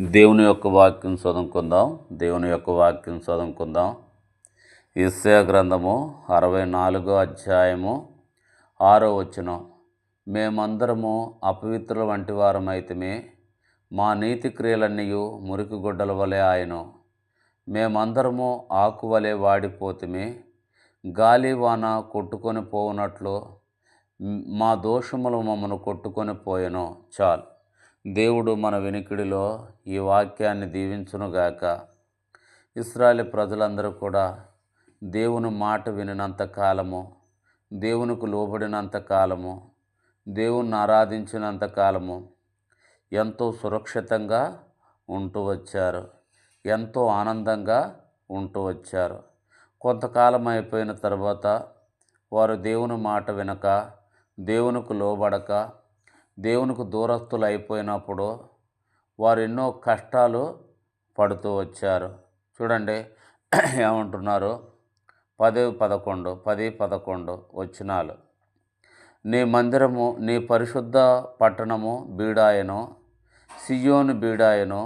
దేవుని యొక్క వాక్యం చదువుకుందాం. దేవుని యొక్క వాక్యం చదువుకుందాం. ఇస్సయ గ్రంథము అరవై నాలుగో అధ్యాయము ఆరో వచనం. మేమందరము అపవిత్రుల వంటి వారమైతమే మా నీతి క్రియలన్నీ మురికి గుడ్డల వలె ఆయన మేమందరము ఆకు వలె వాడిపోతిమి గాలి వాన కొట్టుకొని పోవునట్లు మా దోషములు మమ్మను కొట్టుకొని పోయెను. చాలు. దేవుడు మన వెనికిడిలో ఈ వాక్యాన్ని దీవించునుగాక. ఇస్రాయేల్ ప్రజలందరూ కూడా దేవుని మాట వినినంత కాలము దేవునికి లోబడినంత కాలము దేవుణ్ణి ఆరాధించినంత కాలము ఎంతో సురక్షితంగా ఉంటూ వచ్చారు ఎంతో ఆనందంగా ఉంటూ వచ్చారు. కొంతకాలం అయిపోయిన తర్వాత వారు దేవుని మాట వినక దేవునికి లోబడక దేవునికి దూరస్తులు అయిపోయినప్పుడు వారు ఎన్నో కష్టాలు పడుతూ వచ్చారు. చూడండి ఏమంటున్నారు? పది పదకొండు పది పదకొండు వచ్చినాలు నీ మందిరము నీ పరిశుద్ధ పట్టణము బీడాయను సియోను బీడాయను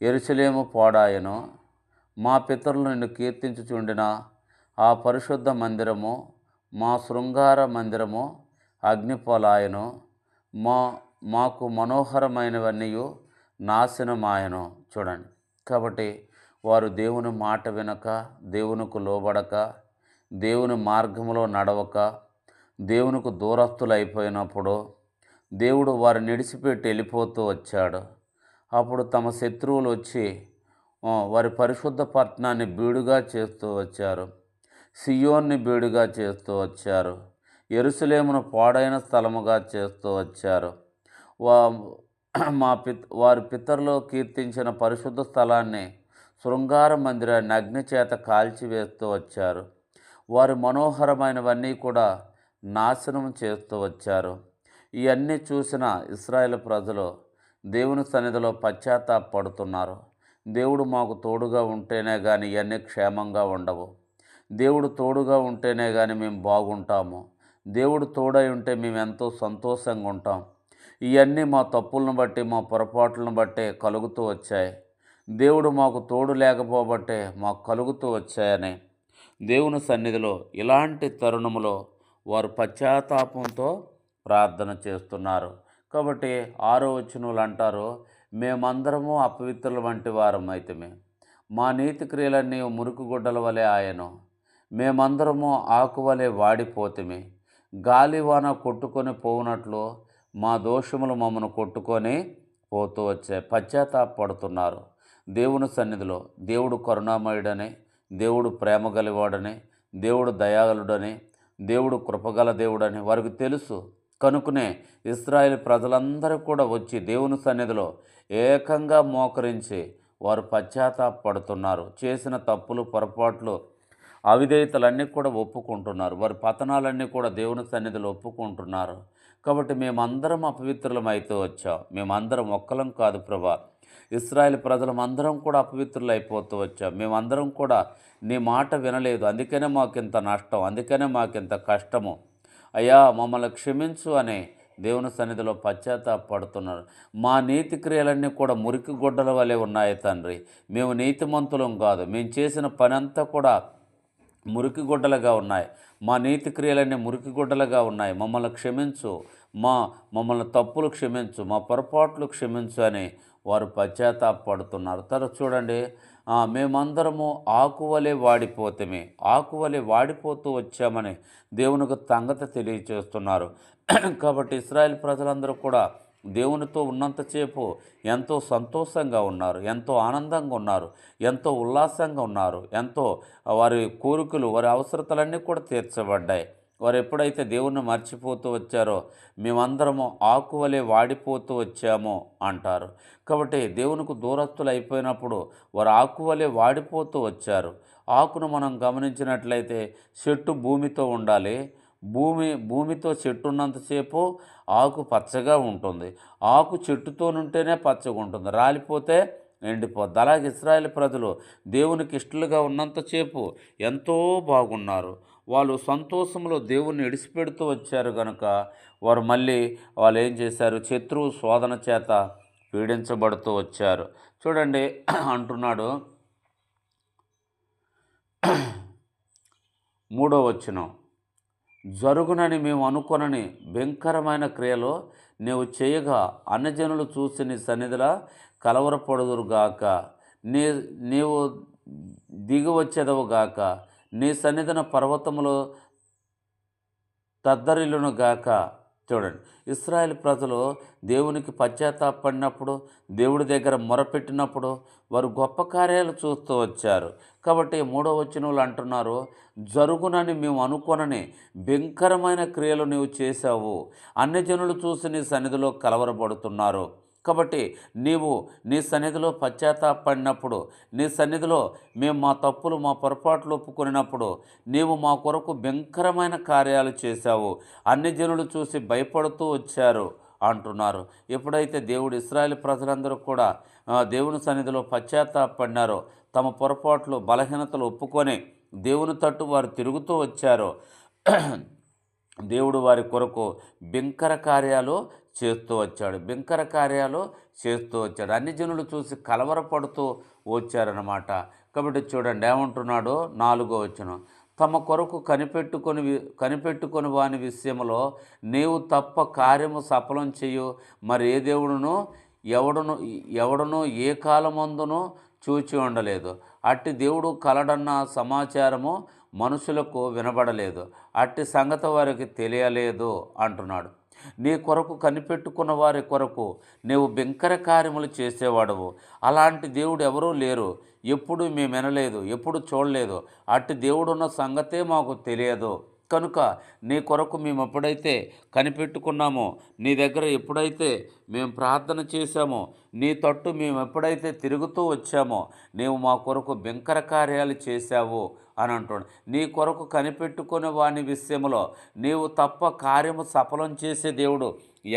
ఎరుసలేము పోడాయను మా పితరులు నిన్ను కీర్తించుచుండిన ఆ పరిశుద్ధ మందిరము మా శృంగార మందిరము అగ్నిపొలాయను మా మాకు మనోహరమైనవన్నీ నాశనమాయను. చూడండి. కాబట్టి వారు దేవుని మాట వినక దేవునికి లోబడక దేవుని మార్గంలో నడవక దేవునికి దూరస్తులు అయిపోయినప్పుడు దేవుడు వారిని నిడిచిపెట్టి వెళ్ళిపోతూ వచ్చాడు. అప్పుడు తమ శత్రువులు వచ్చి వారి పరిశుద్ధ పట్టణాన్ని బీడుగా చేస్తూ వచ్చారు. సియోన్ని బీడుగా చేస్తూ వచ్చారు. ఎరుసలేమును పాడైన స్థలముగా చేస్తూ వచ్చారు. వా మా పిత్ వారి పితరులు కీర్తించిన పరిశుద్ధ స్థలాన్ని శృంగార మందిరాన్ని అగ్ని చేత కాల్చివేస్తూ వచ్చారు. వారి మనోహరమైనవన్నీ కూడా నాశనం చేస్తూ వచ్చారు. ఇవన్నీ చూసిన ఇస్రాయేల్ ప్రజలు దేవుని సన్నిధిలో పశ్చాత్తాపడుతున్నారు. దేవుడు మాకు తోడుగా ఉంటేనే కానీ ఇవన్నీ క్షేమంగా ఉండవు. దేవుడు తోడుగా ఉంటేనే కానీ మేము బాగుంటాము. దేవుడు తోడై ఉంటే మేము ఎంతో సంతోషంగా ఉంటాం. ఇవన్నీ మా తప్పులను బట్టి మా పొరపాట్లను బట్టే కలుగుతూ వచ్చాయి. దేవుడు మాకు తోడు లేకపోబట్టే మాకు కలుగుతూ వచ్చాయని. దేవుని సన్నిధిలో ఇలాంటి తరుణములో వారు పశ్చాత్తాపంతో ప్రార్థన చేస్తున్నారు. కాబట్టి ఆరో వచ్చినలు అంటారు మేమందరము అపవిత్రుల వంటి వారం అయితమే. మా నీతి క్రియలన్నీ మురికి గుడ్డల వలె ఆయను. మేమందరము ఆకు వలె వాడిపోతిమి. గాలివాన కొట్టుకొని పోవునట్లు మా దోషములు మమ్మను కొట్టుకొని పోతూ వచ్చాయి పశ్చాత్తాపడుతున్నారు. దేవుని సన్నిధిలో దేవుడు కరుణామయుడని దేవుడు ప్రేమ గలివాడని దేవుడు దయాగలుడని దేవుడు కృపగల దేవుడని వారికి తెలుసు. కనుకనే ఇస్రాయేల్ ప్రజలందరూ కూడా వచ్చి దేవుని సన్నిధిలో ఏకంగా మోకరించి వారు పశ్చాత్తాపడుతున్నారు. చేసిన తప్పులు పొరపాట్లు అవిధేయతలన్నీ కూడా ఒప్పుకుంటున్నారు. వారి పతనాలన్నీ కూడా దేవుని సన్నిధిలో ఒప్పుకుంటున్నారు. కాబట్టి మేమందరం అపవిత్రులం అయితే వచ్చాం. మేమందరం ఒక్కలం కాదు ప్రభా. ఇస్రాయేల్ ప్రజలమందరం కూడా అపవిత్రులు అయిపోతూ వచ్చాం. మేమందరం కూడా నీ మాట వినలేదు. అందుకనే మాకింత నష్టం అందుకనే మాకింత కష్టము. అయ్యా మమ్మల్ని క్షమించు అని దేవుని సన్నిధిలో పశ్చాత్తాపడుతున్నారు. మా నీతి క్రియలన్నీ కూడా మురికి గుడ్డల వలె ఉన్నాయి తండ్రి. మేము నీతిమంతులం కాదు. మేము చేసిన పని అంతా కూడా మురికి గుడ్డలుగా ఉన్నాయి. మా నీతి క్రియలన్నీ మురికి గుడ్డలుగా ఉన్నాయి. మమ్మల్ని క్షమించు. మా మమ్మల్ని తప్పులు క్షమించు. మా పొరపాట్లు క్షమించు అని వారు పశ్చాత్తాపడుతున్నారు. తర్వాత చూడండి. మేమందరము ఆకువలే వాడిపోతమే. ఆకువలే వాడిపోతూ వచ్చామని దేవునికి తంగత తెలియచేస్తున్నారు. కాబట్టి ఇస్రాయేల్ ప్రజలందరూ కూడా దేవునితో ఉన్నంతసేపు ఎంతో సంతోషంగా ఉన్నారు ఎంతో ఆనందంగా ఉన్నారు ఎంతో ఉల్లాసంగా ఉన్నారు ఎంతో వారి కోరికలు వారి అవసరతలన్నీ కూడా తీర్చబడ్డాయి. వారు ఎప్పుడైతే దేవుణ్ణి మర్చిపోతూ వచ్చారో మేమందరము ఆకువలే వాడిపోతూ వచ్చాము అంటారు. కాబట్టి దేవునికి దూరస్తులు అయిపోయినప్పుడు వారు ఆకువలే వాడిపోతూ వచ్చారు. ఆకును మనం గమనించినట్లయితే చెట్టు భూమితో ఉండాలి భూమి భూమితో చెట్టు ఉన్నంతసేపు ఆకు పచ్చగా ఉంటుంది. ఆకు చెట్టుతో ఉంటేనే పచ్చగా ఉంటుంది. రాలిపోతే ఎండిపోద్ది. అలాగే ఇస్రాయేల్ ప్రజలు దేవునికి ఇష్టలుగా ఉన్నంతసేపు ఎంతో బాగున్నారు. వాళ్ళు సంతోషంలో దేవుణ్ణి ఇడిచిపెడుతూ వచ్చారు కనుక వారు మళ్ళీ వాళ్ళు ఏం చేశారు? శత్రువు శోధన చేత పీడించబడుతూ వచ్చారు. చూడండి అంటున్నాడు మూడో వచనం. జరుగునని మేము అనుకొనని భయంకరమైన క్రియలో నీవు చేయగా అన్నజనులు చూసి నీ సన్నిధిలా కలవరపడుదురుగాక నీ నీవు దిగివచ్చేదవుగాక నీ సన్నిధిన పర్వతములో తద్దరిల్లును గాక. చూడండి. ఇస్రాయల్ ప్రజలు దేవునికి పశ్చాత్తాపడినప్పుడు దేవుడి దగ్గర మొరపెట్టినప్పుడు వారు గొప్ప కార్యాలు చూస్తూ వచ్చారు. కాబట్టి మూడో వచనంలో అంటున్నారు జరుగునని మేము అనుకొనని భయంకరమైన క్రియలు నీవు చేశావు. అన్ని జనులు చూసి నీ సన్నిధిలో కలవరపడుతున్నారు. కాబట్టి నీవు నీ సన్నిధిలో పశ్చాత్తాపడినప్పుడు నీ సన్నిధిలో మేము మా తప్పులు మా పొరపాట్లు ఒప్పుకున్నప్పుడు నీవు మా కొరకు భయంకరమైన కార్యాలు చేశావు. అన్ని జనులు చూసి భయపడుతూ వచ్చారు అంటున్నారు. ఎప్పుడైతే దేవుడు ఇస్రాయల్ ప్రజలందరూ కూడా దేవుని సన్నిధిలో పశ్చాత్తాపడినారో తమ పొరపాట్లు బలహీనతలు ఒప్పుకొని దేవుని తట్టు వారు తిరుగుతూ వచ్చారు దేవుడు వారి కొరకు బింకర కార్యాలు చేస్తూ వచ్చాడు. బింకర కార్యాలు చేస్తూ వచ్చాడు. అన్ని జనులు చూసి కలవరపడుతూ వచ్చారన్నమాట. కాబట్టి చూడండి ఏమంటున్నాడు? నాలుగో వచనం. తమ కొరకు కనిపెట్టుకొని కనిపెట్టుకొని వాని విషయంలో నీవు తప్ప కార్యము సఫలం చేయు. మరి ఏ దేవుడును? ఎవడును ఎవడును ఏ కాలమందును చూచి ఉండలేదు. అట్టి దేవుడు కలడన్న సమాచారము మనుషులకు వినబడలేదు. అట్టి సంగతి వారికి తెలియలేదు అంటున్నాడు. నీ కొరకు కనిపెట్టుకున్న వారి కొరకు నీవు బింకర కార్యములు చేసేవాడవు. అలాంటి దేవుడు ఎవరూ లేరు. ఎప్పుడు మేము వినలేదు ఎప్పుడు చూడలేదు. అట్టి దేవుడున్న సంగతే మాకు తెలియదు. కనుక నీ కొరకు మేము ఎప్పుడైతే కనిపెట్టుకున్నామో నీ దగ్గర ఎప్పుడైతే మేము ప్రార్థన చేశామో నీ తట్టు మేము ఎప్పుడైతే తిరుగుతూ వచ్చామో నీవు మా కొరకు బింకర కార్యాలు చేశావు అని అంటుండు నీ కొరకు కనిపెట్టుకునే వాని విషయంలో నీవు తప్ప కార్యము సఫలం చేసే దేవుడు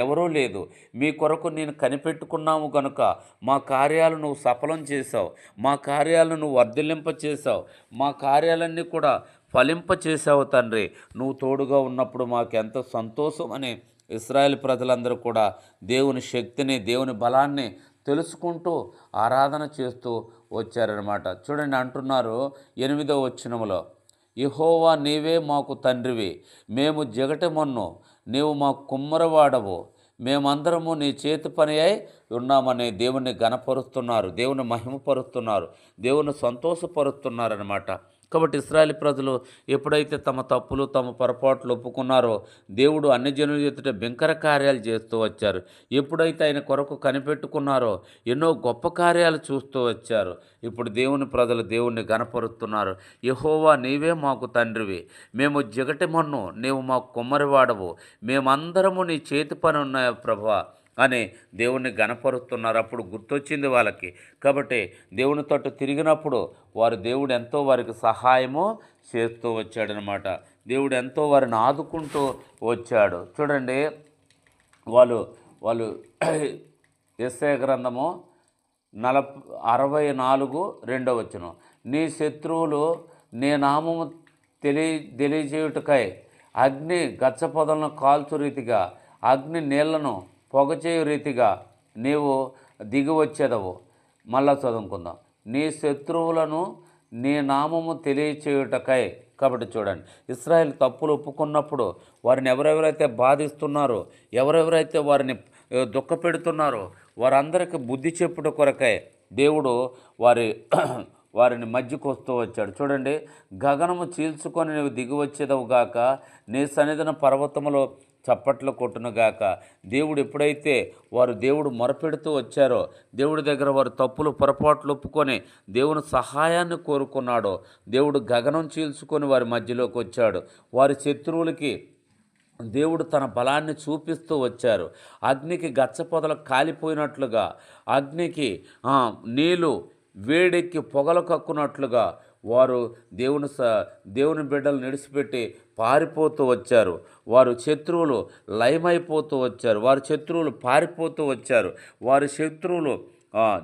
ఎవరూ లేదు. మీ కొరకు నేను కనిపెట్టుకున్నాము కనుక మా కార్యాలు నువ్వు సఫలం చేశావు. మా కార్యాలను నువ్వు వర్ధిల్లింప చేశావు మా కార్యాలన్నీ కూడా ఫలింపచేసావు తండ్రి. నువ్వు తోడుగా ఉన్నప్పుడు మాకెంత సంతోషం అని ఇస్రాయేల్ ప్రజలందరూ కూడా దేవుని శక్తిని దేవుని బలాన్ని తెలుసుకుంటూ ఆరాధన చేస్తూ వచ్చారనమాట చూడండి అంటున్నారు ఎనిమిదో వచ్చినములో యహోవా నీవే మాకు తండ్రివి. మేము జగటమన్ను నీవు మా కుమ్మరవాడవు. మేమందరము నీ చేతి పని అయి ఉన్నామని దేవుణ్ణి గణపరుస్తున్నారు దేవుని మహిమపరుస్తున్నారు దేవుని సంతోషపరుస్తున్నారనమాట కాబట్టి ఇస్రాయేల్ ప్రజలు ఎప్పుడైతే తమ తప్పులు తమ పొరపాట్లు ఒప్పుకున్నారో దేవుడు అన్ని జనుల ఎదుట బింకర కార్యాలు చేస్తూ వచ్చారు. ఎప్పుడైతే ఆయన కొరకు కనిపెట్టుకున్నారో ఎన్నో గొప్ప కార్యాలు చూస్తూ వచ్చారు. ఇప్పుడు దేవుని ప్రజలు దేవుణ్ణి గనపరుస్తున్నారు. యహోవా నీవే మాకు తండ్రివి. మేము జగటి మన్ను నీవు మాకు కుమ్మరివాడవు. మేమందరము నీ చేతి పని ఉన్నాయా ప్రభా? అని దేవుణ్ణి గనపరుస్తున్నారు అప్పుడు గుర్తొచ్చింది వాళ్ళకి. కాబట్టి దేవుని తట్టు తిరిగినప్పుడు వారు దేవుడు ఎంతో వారికి సహాయము చేస్తూ వచ్చాడనమాట. దేవుడు ఎంతో వారిని ఆదుకుంటూ వచ్చాడు. చూడండి వాళ్ళు వాళ్ళు ఎస్ఏ గ్రంథము నల అరవై నాలుగు రెండో వచ్చును నీ శత్రువులు నీ నామము తెలియ తెలియజేయుటకై అగ్ని గచ్చపొదలను కాల్చు రీతిగా అగ్ని నీళ్ళను పొగచేయు రీతిగా నీవు దిగి వచ్చేదవు మళ్ళా చదువుకుందాం. నీ శత్రువులను నీ నామము తెలియచేయుటకై. కాబట్టి చూడండి. ఇస్రాయేల్ తప్పులు ఒప్పుకున్నప్పుడు వారిని ఎవరెవరైతే బాధిస్తున్నారో ఎవరెవరైతే వారిని దుఃఖపెడుతున్నారో వారందరికీ బుద్ధి చెప్పుట కొరకై దేవుడు వారి వారిని మధ్యకు వస్తూ వచ్చాడు. చూడండి. గగనము చీల్చుకొని నీవు దిగి గాక నీ సన్నిధిన పర్వతములో చప్పట్లు కొట్టునుగాక దేవుడు ఎప్పుడైతే వారు దేవుడు మొరపెడుతూ వచ్చారో దేవుడి దగ్గర వారు తప్పులు పొరపాట్లు ఒప్పుకొని దేవుని సహాయాన్ని కోరుకున్నాడో దేవుడు గగనం చీల్చుకొని వారి మధ్యలోకి వచ్చాడు. వారి శత్రువులకి దేవుడు తన బలాన్ని చూపిస్తూ వచ్చారు. అగ్నికి గచ్చపొదలు కాలిపోయినట్లుగా అగ్నికి నీళ్ళు వేడెక్కి పొగలు కక్కునట్లుగా వారు దేవుని స దేవుని బిడ్డలు నిడిచిపెట్టి పారిపోతూ వచ్చారు. వారు శత్రువులు లయమైపోతూ వచ్చారు. వారి శత్రువులు పారిపోతూ వచ్చారు. వారి శత్రువులు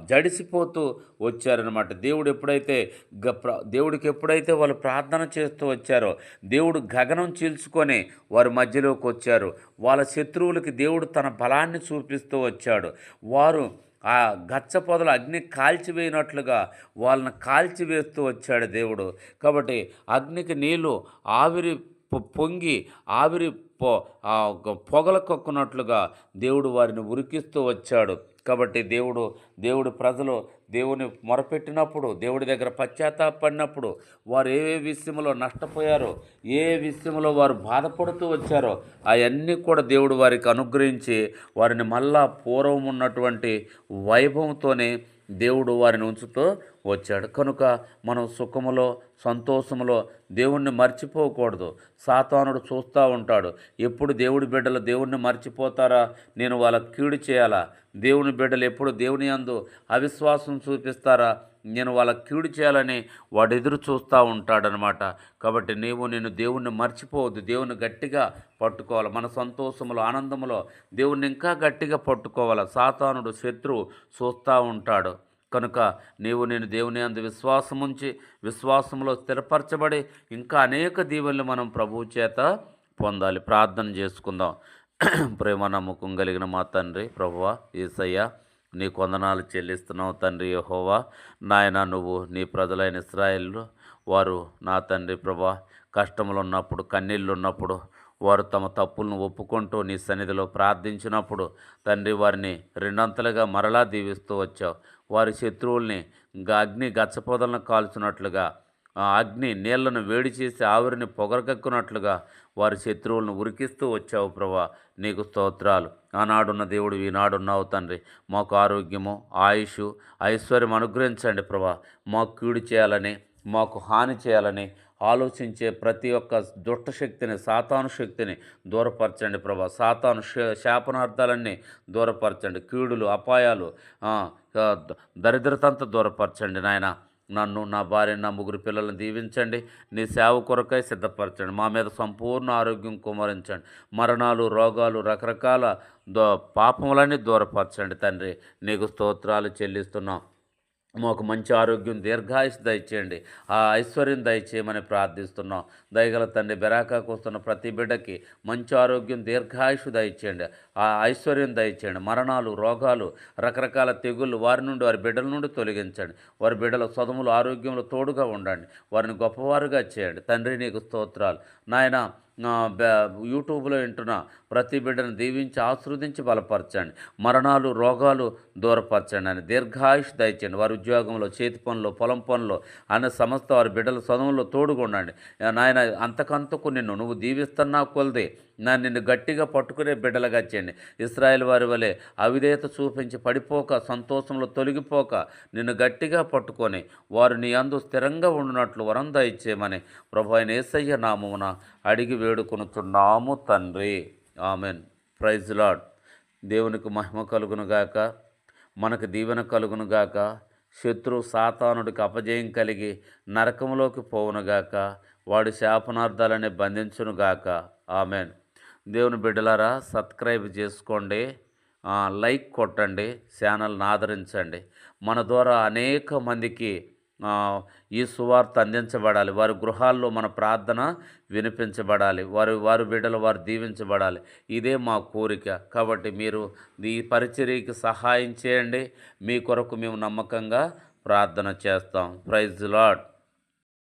జడిసిపోతూ వచ్చారనమాట దేవుడు ఎప్పుడైతే గ ప్ర దేవుడికి ఎప్పుడైతే వాళ్ళు ప్రార్థన చేస్తూ వచ్చారో దేవుడు గగనం చీల్చుకొని వారి మధ్యలోకి వచ్చారు వాళ్ళ శత్రువులకి దేవుడు తన బలాన్ని చూపిస్తూ వచ్చాడు. వారు ఆ గచ్చ పొదలు అగ్ని కాల్చివేయనట్లుగా వాళ్ళని కాల్చివేస్తూ వచ్చాడు దేవుడు. కాబట్టి అగ్నికి నీళ్ళు ఆవిరి పొ- పొంగి ఆవిరి పొ ఆ పొగల కక్కున్నట్లుగా దేవుడు వారిని ఉరికిస్తూ వచ్చాడు. కాబట్టి దేవుడు దేవుడు ప్రజలు దేవుని మొరపెట్టినప్పుడు దేవుడి దగ్గర పశ్చాత్తాపడినప్పుడు వారు ఏ ఏ విషయంలో నష్టపోయారో ఏ ఏ విషయంలో వారు బాధపడుతూ వచ్చారో అవన్నీ కూడా దేవుడు వారికి అనుగ్రహించి వారిని మళ్ళా పూర్వం ఉన్నటువంటి వైభవంతోనే దేవుడు వారిని ఉంచుతూ వచ్చాడు. కనుక మనం సుఖములో సంతోషములో దేవుణ్ణి మర్చిపోకూడదు. సాతానుడు చూస్తూ ఉంటాడు. ఎప్పుడు దేవుడి బిడ్డలు దేవుణ్ణి మర్చిపోతారా? నేను వాళ్ళకి కీడు చేయాలా? దేవుని బిడ్డలు ఎప్పుడు దేవుని అందు అవిశ్వాసం చూపిస్తారా? నేను వాళ్ళకి కీడు చేయాలని వాడు ఎదురు చూస్తూ ఉంటాడనమాట. కాబట్టి నీవు నేను దేవుణ్ణి మర్చిపోవద్దు. దేవుని గట్టిగా పట్టుకోవాలి. మన సంతోషములో ఆనందములో దేవుణ్ణి ఇంకా గట్టిగా పట్టుకోవాలి. సాతానుడు శత్రువు చూస్తూ ఉంటాడు. కనుక నీవు నేను దేవుని అందు విశ్వాసం ఉంచి విశ్వాసంలో స్థిరపరచబడి ఇంకా అనేక దీవెనలు మనం ప్రభువు చేత పొందాలి. ప్రార్థన చేసుకుందాం. ప్రేమ నమ్మకం కలిగిన మా తండ్రి ప్రభువ ఏసయ్య నీ కొందనాలు చెల్లిస్తున్నావు తండ్రి యహోవా. నాయన నువ్వు నీ ప్రజలైన ఇస్రాయిల్లో వారు నా తండ్రి ప్రభా కష్టములు ఉన్నప్పుడు కన్నీళ్ళు ఉన్నప్పుడు వారు తమ తప్పులను ఒప్పుకుంటూ నీ సన్నిధిలో ప్రార్థించినప్పుడు తండ్రి వారిని రెండంతలుగా మరలా దీవిస్తూ వచ్చావు. వారి శత్రువుల్ని అగ్ని గచ్చపోదలను కాల్చున్నట్లుగా ఆ అగ్ని నీళ్ళను వేడి చేసి ఆవిరిని పొగరగక్కున్నట్లుగా వారి శత్రువులను ఉరికిస్తూ వచ్చావు ప్రభా. నీకు స్తోత్రాలు. ఆనాడున్న దేవుడు ఈనాడున్నావు తండ్రి. మాకు ఆరోగ్యము ఆయుష్ ఐశ్వర్యం అనుగ్రహించండి ప్రభా. మాకు కీడు చేయాలని మాకు హాని చేయాలని ఆలోచించే ప్రతి ఒక్క దుష్ట శక్తిని సాతాను శక్తిని దూరపరచండి ప్రభా. సాతాను శాపనార్థాలన్నీ దూరపరచండి. కీడులు అపాయాలు ఆ, దరిద్రతంతా దూరపరచండి నాయన. నన్ను నా భార్య నా ముగ్గురు పిల్లలను దీవించండి. నీ సేవ కొరకై సిద్ధపరచండి. మా మీద సంపూర్ణ ఆరోగ్యం కుమరించండి. మరణాలు రోగాలు రకరకాల దో పాపములన్నీ దూరపరచండి తండ్రి. నీకు స్తోత్రాలు చెల్లిస్తున్నాం. మాకు మంచి ఆరోగ్యం దీర్ఘాయుష్ దయచేయండి. ఆ ఐశ్వర్యం దయచేయమని ప్రార్థిస్తున్నాం. దయగల తండ్రి బెరాకాకు వస్తున్న ప్రతి బిడ్డకి మంచి ఆరోగ్యం దీర్ఘాయుష్ దయచేయండి. ఆ ఐశ్వర్యం దయచేయండి. మరణాలు రోగాలు రకరకాల తెగుళ్ళు వారి నుండి వారి బిడ్డల నుండి తొలగించండి. వారి బిడ్డల సొదములు ఆరోగ్యంలో తోడుగా ఉండండి. వారిని గొప్పవారుగా చేయండి. తండ్రి నీకు స్తోత్రాలు. నాయన యూట్యూబ్లో వింటున్న ప్రతి బిడ్డను దీవించి ఆశీర్వదించి బలపరచండి. మరణాలు రోగాలు దూరపరచండి. అని దీర్ఘాయుష్ దయచేయండి. వారి ఉద్యోగంలో చేతి పనులు పొలం పనులు అనే సమస్త వారి బిడ్డల చదువుల్లో తోడుగుండండి. నాయన అంతకంతకు నిన్ను నువ్వు దీవిస్తున్నా కొలది నా నిన్ను గట్టిగా పట్టుకునే బిడ్డలుగా చేయండి. ఇస్రాయేల్ వారి వలె అవిధేయత చూపించి పడిపోక సంతోషంలో తొలగిపోక నిన్ను గట్టిగా పట్టుకొని వారు నీ అందు స్థిరంగా ఉండినట్లు వరం ఇచ్చేయమని ప్రభు ఆయన ఏసయ్య నామమున అడిగి వేడుకొనుచున్నాము తండ్రి. ఆమెన్. ప్రైజ్ లాడ్ దేవునికి మహిమ కలుగునుగాక మనకు దీవెన కలుగునుగాక శత్రు సాతానుడికి అపజయం కలిగి నరకంలోకి పోవునుగాక వాడి శాపనార్థాలని బంధించునుగాక ఆమెన్. దేవుని బిడ్డలారా సబ్స్క్రైబ్ చేసుకోండి. లైక్ కొట్టండి. ఛానల్ని ఆదరించండి. మన ద్వారా అనేక మందికి ఈ సువార్త అందించబడాలి. వారి గృహాల్లో మన ప్రార్థన వినిపించబడాలి. వారి వారి బిడ్డలు వారు దీవించబడాలి. ఇదే మా కోరిక. కాబట్టి మీరు ఈ పరిచర్యకి సహాయం చేయండి. మీ కొరకు మేము నమ్మకంగా ప్రార్థన చేస్తాం. Praise lord